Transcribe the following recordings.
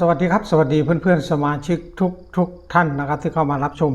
สวัสดีครับ สวัสดีเพื่อนๆ สมาชิกทุกทุกท่านนะครับ ที่เข้ามารับชม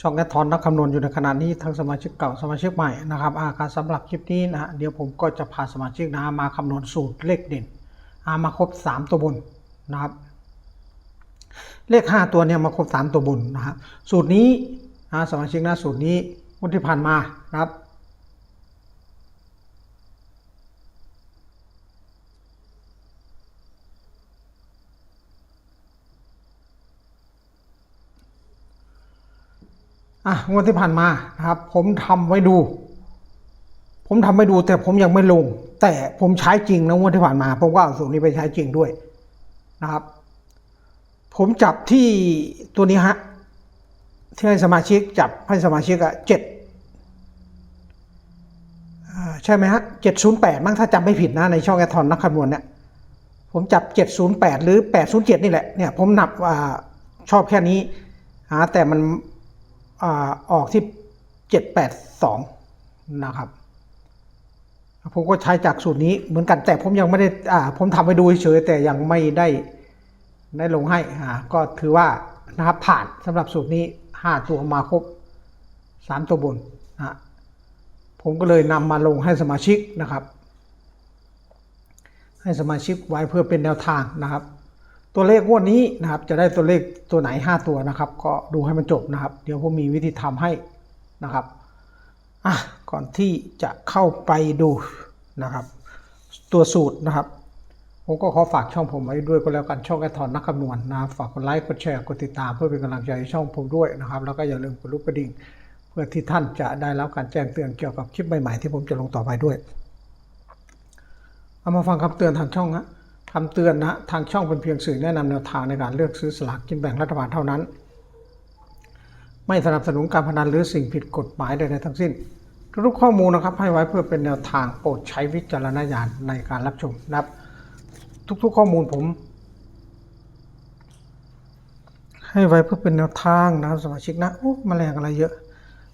ช่องแอทอนนักคำนวณอยู่ในขณะนี้ทั้งสมาชิกเก่าสมาชิกใหม่นะครับอาการสำหรับคลิปนี้นะฮะเดี๋ยวผมก็จะพาสมาชิกนะมาคำนวณสูตรเลขเด่นอามาครบ 3 ตัวบนนะครับ เลข 5 ตัวเนี่ยมาครบ 3 ตัวบนนะครับสูตรนี้นะสมาชิกนะสูตรนี้วันที่ผ่านมานะครับ อะงวดที่ผ่านมานะครับ ผมทำไว้ดู ผมทำไว้ดู แต่ผมยังไม่ลง แต่ผมใช้จริงนะงวดที่ผ่านมาผมก็เอาสูตรนี้ไปใช้จริงด้วยนะครับ ผมจับที่ตัวนี้ฮะที่ให้สมาชิกจับให้สมาชิกอะเจ็ดใช่ไหมฮะเจ็ดศูนย์แปดมั้งถ้าจำไม่ผิดนะในช่องแอทอนนักคำนวณเนี่ยผมจับเจ็ดศูนย์แปดหรือแปดศูนย์เจ็ดนี่แหละ เนี่ย ผมนับว่าชอบแค่นี้อ่าแต่มัน อออกที่เจ็ดแปดสองนะครับผมก็ใช้จากสูตรนี้เหมือนกันแต่ผมยังไม่ได้อ่าผมทำไปดูเฉยแต่ยังไม่ได้ได้ลงให้อ่าก็ถือว่านะครับผ่านสำหรับสูตรนี้ห้าตัวมาครบสามตัวบนนะผมก็เลยนำมาลงให้สมาชิกนะครับ ให้สมาชิกไว้เพื่อเป็นแนวทางนะครับ ตัวเลขงวดนี้นะครับ จะได้ตัวเลขตัวไหน 5 ตัวนะครับ ก็ดูให้มันจบนะครับ เดี๋ยวผมมีวิธีทำให้นะครับอะก่อนที่จะเข้าไปดูนะครับ ตัวสูตรนะครับ ผมก็ขอฝากช่องผมไว้ด้วยก็แล้วกันช่องแอทอนนักคำนวณนะฝากกดไลค์กดแชร์กดติดตามเพื่อเป็นกำลังใจช่องผมด้วยนะครับ แล้วก็อย่าลืมกดรูปกระดิ่ง เพื่อที่ท่านจะได้รับการแจ้งเตือนเกี่ยวกับคลิปใหม่ๆที่ผมจะลงต่อไปด้วยเอามาฟังคำเตือนทางช่องนะ คำเตือนนะทางช่องเป็นเพียงสื่อแนะนำแนวทางในการเลือกซื้อสลากกินแบ่งรัฐบาลเท่านั้น ไม่สนับสนุนการพนันหรือสิ่งผิดกฎหมายใดๆทั้งสิ้น ทุกข้อมูลนะครับให้ไว้เพื่อเป็นแนวทางโปรดใช้วิจารณญาณในการรับชมนะครับ ทุกๆข้อมูลผม ให้ไว้เพื่อเป็นแนวทางนะครับสมาชิกนะโอ้มแมลงอะไรเยอะ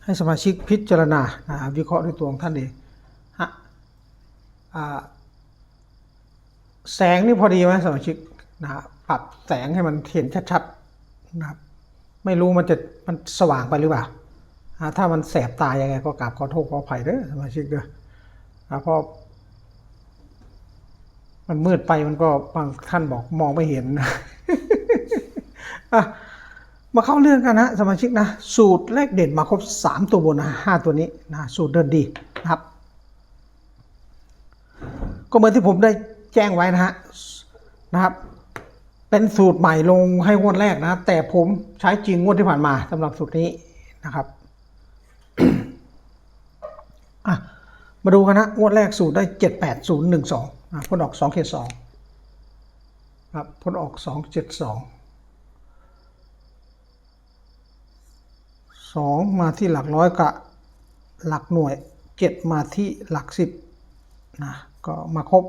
ให้สมาชิกพิจารณานะวิเคราะห์ด้วยตัวของท่านเองฮะอ่า แสงนี่พอดีไหมสมาชิกนะปรับแสงให้มันเห็นชัดๆนะครับไม่รู้มันจะมันสว่างไปหรือเปล่าถ้ามันแสบตายังไงก็กราบขอโทษขออภัยเด้อสมาชิกเด้ออ่าเพราะมันมืดไปมันก็บางท่านบอกมองไม่เห็นอะมาเข้าเรื่องกันนะสมาชิกนะสูตรเลขเด่นมาครบสามตัวบนนะห้าตัวนี้นะสูตรเดินดีนะครับ ก็เหมือนที่ผมได้ แจ้งไว้นะฮะนะครับ เป็นสูตรใหม่ลงให้งวดแรกนะ แต่ผมใช้จริงงวดที่ผ่านมาสำหรับสูตรนี้นะครับมาดูกันนะงวดแรกสูตรได้เจ็ดแปดศูนย์หนึ่งสองผลออกสองเขตสองครับผลออกสองเจ็ดสองสองมาที่หลักร้อยกับหลักหน่วยเจ็ดมาที่หลักสิบนะก็มาครบ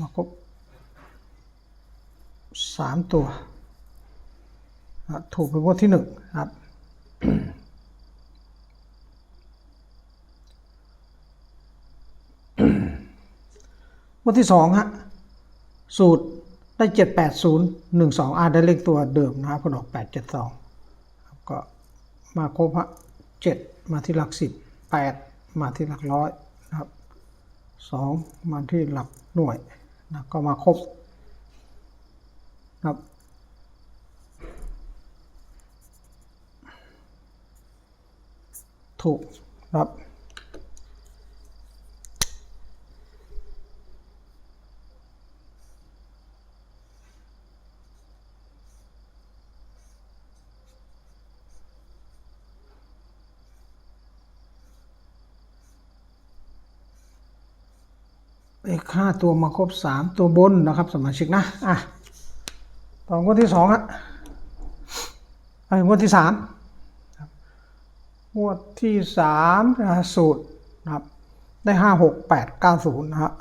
มาครบสามตัวถูกเป็นงวดที่หนึ่งครับงวดที่สองฮะสูตรได้เจ็ดแปดศูนย์หนึ่งสองอาได้เลขตัวเดิมนะครับผลออกแปดเจ็ดสองก็มาครบฮะเจ็ดมาที่หลักสิบแปดมาที่หลักร้อยนะครับ สองมาที่หลักหน่วยนะก็มาครบครับถูกครับ เลขห้าตัวมาครบสามตัวบนนะครับสมาชิกนะอะต่องวดที่สองอะไอ้ยงวดที่สามครับงวดที่สามสูตรนะครับ ได้ห้าหกแปดเก้าศูนย์นะฮะ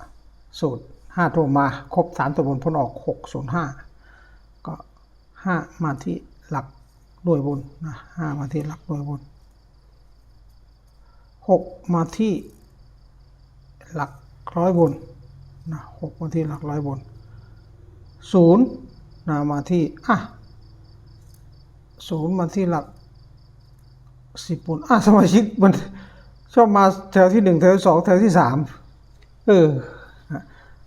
สูตรห้าตัวมาครบสามตัวบนพ้นออกหกศูนย์ห้าก็ห้ามาที่หลักด้วยบนนะห้ามาที่หลักด้วยบนหกมาที่หลักร้อยบน นะหกมาที่หลักร้อยบนศูนย์นะมาที่อะศูนย์มาที่หลักสิบบนอะสมาชิกมันชอบมาแถวที่หนึ่งแถวที่สองแถวที่สามเอออะ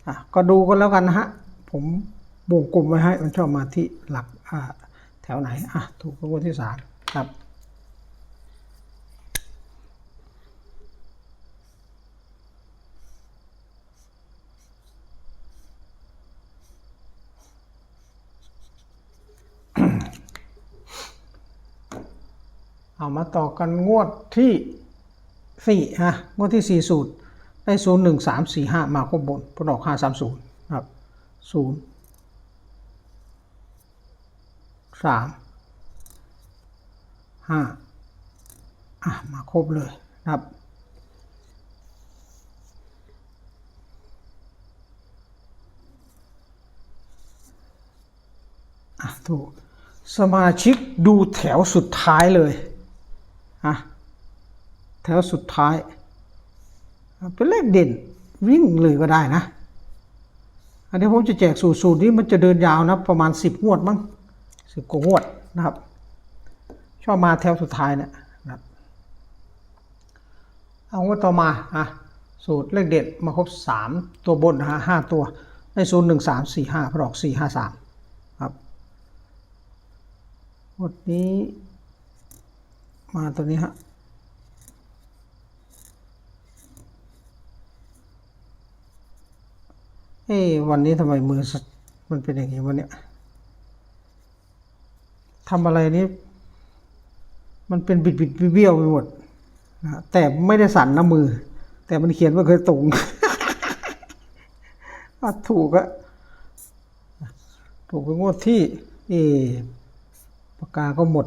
อะก็ดูกันแล้วกันนะฮะ ผมวงกลมไว้ให้มันชอบมาที่หลักอ่าแถวไหนอะถูกรางวัลที่สามครับ เอามาต่อกันงวดที่สี่ฮะงวดที่สี่สูตรได้ศูนย์หนึ่งสามสี่ห้ามาครบบนผลออกห้าสามศูนย์ครับศูนย์สามห้าอะมาครบเลยครับอะถูกสมาชิกดูแถวสุดท้ายเลย อะแถวสุดท้าย เป็นเลขเด่น วิ่งเลยก็ได้นะ อันนี้ผมจะแจกสูตรสูตรนี้มันจะเดินยาวนะ ประมาณสิบงวดมั้งสิบกว่างวดนะครับ ชอบมาแถวสุดท้ายเนี่ยนะเอางวดต่อมาอะสูตรเลขเด่นมาครบสามตัวบนนะฮะห้าตัวในศูนย์หนึ่งสามสี่ห้าพรอกสี่ห้าสามครับงวดนี้ มาตัวนี้ฮะเอ้วันนี้ทำไมมือมันเป็นอย่างนี้วะเนี่ยทำอะไรนี้มันเป็นบิดบิดเบี้ยวไปหมดนะแต่ไม่ได้สั่นนะมือ แต่มันเขียนว่าเคยตรงอะถูกอะถูกไปงวดที่ เอปากกาก็หมด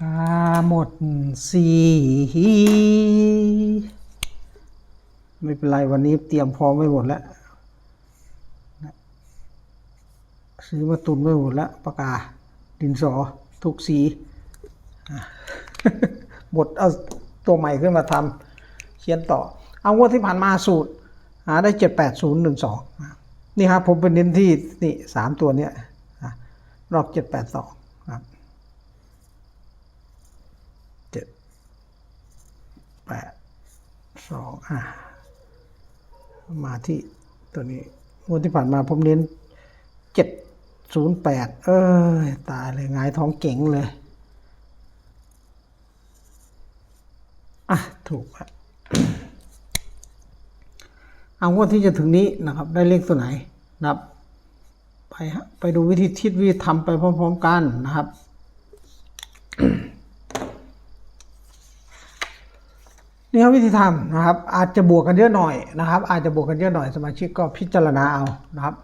กาหมดสีไม่เป็นไรวันนี้เตรียมพร้อมไว้หมดแล้วซื้อมาตุนไว้หมดแล้วปากกา ดินสอทุกสีบทเอาตัวใหม่ขึ้นมาทำเขียนต่อ เอางวดที่ผ่านมาสูตร หาได้เจ็ดแปดศูนย์หนึ่งสองนี่ครับผมเป็นเน้นที่นี่สามตัวเนี้ยรอบเจ็ดแปดสองครับเจ็ด แปดสองอะมาที่ตัวนี้งวดที่ผ่านมาผมเน้นเจ็ดศูนย์แปดเอ้ย ตายเลยงายท้องเก๋งเลย อะ ถูกอะเอางวดที่จะถึงนี้นะครับ ได้เลขตัวไหนนะครับ ไปฮะ ไปดูวิธีทิศวิธีทำไปพร้อม ๆ กันนะครับ นี่ครับวิธีทำนะครับ อาจจะบวกกันเยอะหน่อยนะครับ อาจจะบวกกันเยอะหน่อยสมาชิกก็พิจารณาเอานะครับ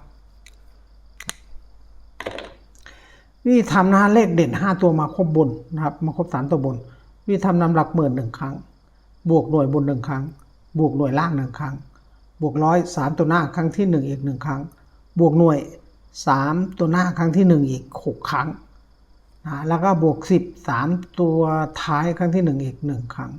วิธีทำนะเลขเด่นห้าตัวมาครบบนนะครับ มาครบสามตัวบนวิธีทำนำหลักหมื่นหนึ่งครั้ง บวกหน่วยบนหนึ่งครั้ง บวกหน่วยล่างหนึ่งครั้ง บวกร้อยสามตัวหน้าครั้งที่หนึ่งอีกหนึ่งครั้ง บวกหน่วยสามตัวหน้าครั้งที่หนึ่งอีกหกครั้งนะแล้วก็บวกสิบสามตัวท้ายครั้งที่หนึ่งอีกหนึ่งครั้ง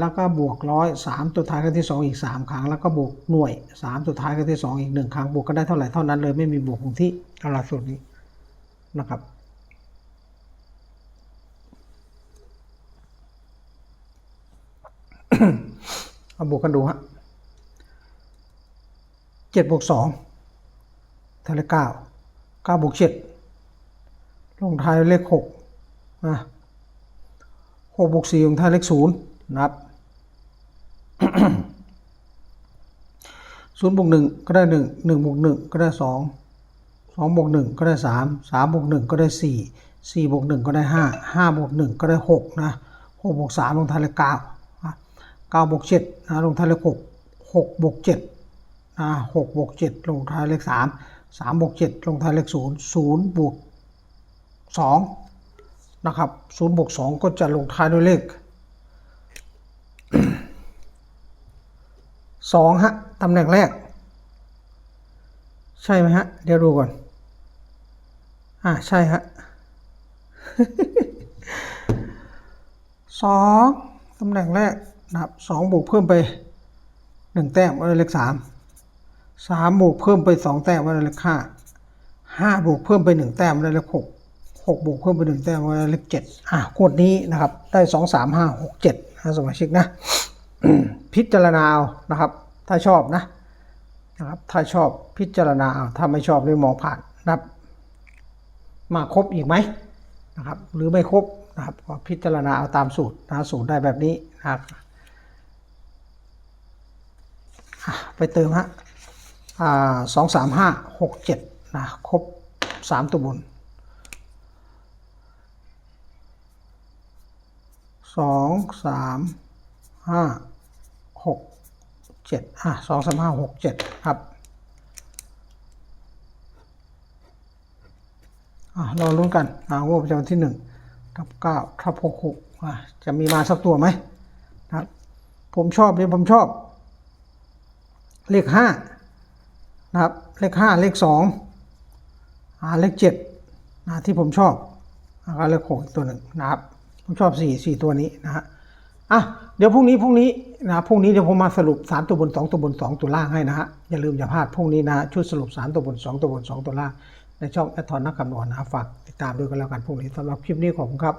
แล้วก็บวกร้อยสามตัวท้ายครั้งที่สองอีกสามครั้ง แล้วก็บวกหน่วยสามตัวท้ายครั้งที่สองอีกหนึ่งครั้ง บวกก็ได้เท่าไหร่เท่านั้นเลยไม่มีบวกคงที่เอาหลักสูตรนี้นะครับเอาบวกกันดูฮะเจ็ดบวกสองเท่าไรเก้าเก้าบวกเจ็ดลงท้ายเลขหกนะหกบวกสี่ลงท้ายเลขศูนย์ นะครับศูนย์บวกหนึ่งก็ได้หนึ่งหนึ่งบวกหนึ่งก็ได้สองสองบวกหนึ่งก็ได้สามสามบวกหนึ่งก็ได้สี่สี่บวกหนึ่งก็ได้ห้าห้าบวกหนึ่งก็ได้หกนะหกบวกสามลงท้ายเลขเก้าเก้าบวกเจ็ดนะลงท้ายเลขหกหกบวกเจ็ดนะหกบวกเจ็ดลงท้ายเลขสามสามบวกเจ็ดลงท้ายเลขศูนย์ศูนย์บวกสองนะครับศูนย์บวกสองก็จะลงท้ายด้วยเลข สองฮะตำแหน่งแรก ใช่ไหมฮะ เดี๋ยวดูก่อน อ่าใช่ฮะสองตำแหน่งแรกนะครับสองบวกเพิ่มไปหนึ่งแต้มก็ได้เลขสามสามบวกเพิ่มไปสองแต้มว่าได้เลขห้าห้าบวกเพิ่มไปหนึ่งแต้มว่าได้เลขหกหกบวกเพิ่มไปหนึ่งแต้มว่าได้เลขเจ็ดอะงวดนี้นะครับ ได้สองสามห้าหกเจ็ดนะสมาชิกนะ พิจารณาเอานะครับ ถ้าชอบนะนะครับ ถ้าชอบพิจารณาเอาถ้าไม่ชอบหรือมองผ่านนะครับ มาครบอีกไหมนะครับ หรือไม่ครบนะครับก็พิจารณาเอาตามสูตรนะสูตรได้แบบนี้นะครับไปเติมฮะสองสามห้าหกเจ็ดนะครบสามตัวบนสองสามห้า หกเจ็ดอะสองสามห้าหกเจ็ดครับอะรอลุ้นกันอ่างวดประจำวันที่หนึ่งทับเก้าทับหกหกอะจะมีมาสักตัวไหมนะครับ ผมชอบเนี่ยผมชอบ เลขห้านะครับ เลขห้าเลขสองอ่าเลขเจ็ดนะที่ผมชอบแล้วก็เลขหกตัวหนึ่งนะครับ ผมชอบสี่สี่ตัวนี้นะฮะอะ ดี๋ยวพรุ่งนี้พรุ่งนี้นะพรุ่งนี้เดี๋ยวผมมาสรุปสามตัวบนสองตัวบนสองตัวล่างให้นะฮะอย่าลืมอย่าพลาดพรุ่งนี้นะชุดสรุปสามตัวบนสองตัวบนสองตัวล่างในช่องแอทอนนักคำนวณนะฝากติดตามด้วยกันแล้วกันพรุ่งนี้สำหรับคลิปนี้ขอบคุณครับ